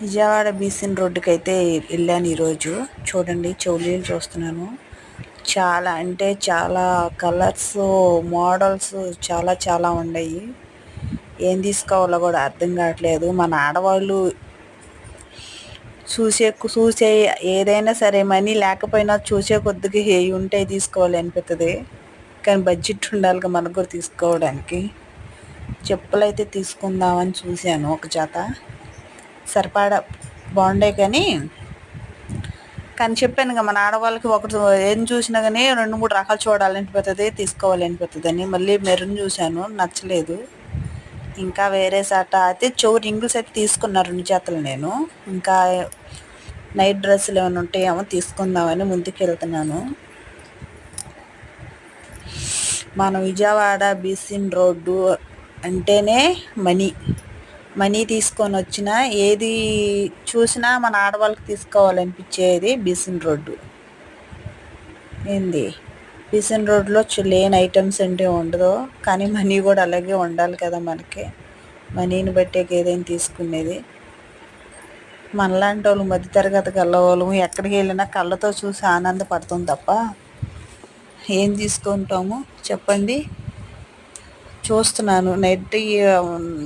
విజయవాడ బీసీన్ రోడ్డుకి అయితే వెళ్ళాను ఈరోజు. చూడండి చెవులీలు చూస్తున్నాను. చాలా అంటే చాలా కలర్స్ మోడల్స్ చాలా చాలా ఉన్నాయి. ఏం తీసుకోవాలో కూడా అర్థం కావట్లేదు. మన ఆడవాళ్ళు చూసే చూసే ఏదైనా సరే మనీ లేకపోయినా చూసే కొద్దిగా ఏ ఉంటే తీసుకోవాలి అనిపిస్తుంది కానీ బడ్జెట్ ఉండాలి మనకు కూడా తీసుకోవడానికి. చెప్పులు అయితే తీసుకుందామని చూశాను ఒక చేత సరిపడా బాగుండే కానీ కానీ చెప్పాను కదా మన ఆడవాళ్ళకి ఒకటి ఏం చూసినా కానీ రెండు మూడు రకాలు చూడాలనిపిస్తుంది తీసుకోవాలనిపిస్తుంది అని. మళ్ళీ మెరూన్ చూశాను నచ్చలేదు. ఇంకా వేరే సాట అయితే చెవు రింగుల్స్ అయితే తీసుకున్నారు రెండు చేతలు నేను. ఇంకా నైట్ డ్రెస్సులు ఏమైనా ఉంటాయేమో తీసుకుందామని ముందుకు వెళ్తున్నాను మన విజయవాడ బీసిన్ రోడ్డు అంటేనే మనీ. మనీ తీసుకొని వచ్చిన ఏది చూసినా మన ఆడవాళ్ళకి తీసుకోవాలనిపించేది బిసిన్ రోడ్డు. ఏంది? బిసిన్ రోడ్లో లేని ఐటమ్స్ అంటే ఉండదు. కానీ మనీ కూడా అలాగే ఉండాలి కదా మనకి. మనీని బట్టే ఏదైనా తీసుకునేది. మనలాంటి వాళ్ళు మధ్యతరగతి వాళ్ళము ఎక్కడికి వెళ్ళినా కళ్ళతో చూసి ఆనందపడతాం తప్ప ఏం తీసుకుంటాము? చెప్పండి. చూస్తున్నాను. నైట్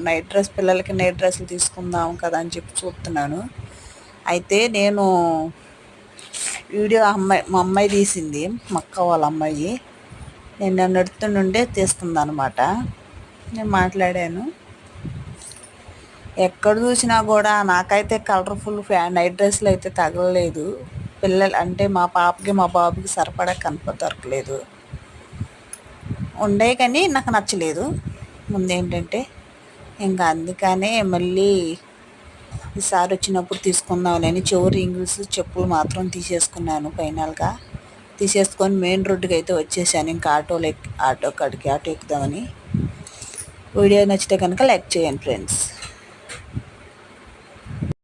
నైట్ డ్రెస్ పిల్లలకి నైట్ డ్రెస్సులు తీసుకుందాం కదా అని చెప్పి చూస్తున్నాను అయితే నేను వీడియో అమ్మాయి మా అమ్మాయి తీసింది. మా అక్క వాళ్ళ అమ్మాయి. నేను నడుతుండే తీస్తుంది అనమాట నేను మాట్లాడాను. ఎక్కడ చూసినా కూడా నాకైతే కలర్ఫుల్ ఫ్యా నైట్ డ్రెస్సులు అయితే తగలలేదు. పిల్లలు అంటే మా పాపకి మా బాబుకి సరిపడా కనప దొరకలేదు. ఉండే కానీ నాకు నచ్చలేదు. ముందేంటంటే ఇంకా అందుకనే మళ్ళీ ఈసారి వచ్చినప్పుడు తీసుకుందామని చివరి ఇంగ్లీష్ చెప్పులు మాత్రం తీసేసుకున్నాను ఫైనల్గా. తీసేసుకొని మెయిన్ రోడ్డుకి అయితే వచ్చేసాను. ఇంకా ఆటోలో ఆటో కాడికి ఆటో ఎక్కుదామని. వీడియో నచ్చితే కనుక లైక్ చేయండి ఫ్రెండ్స్.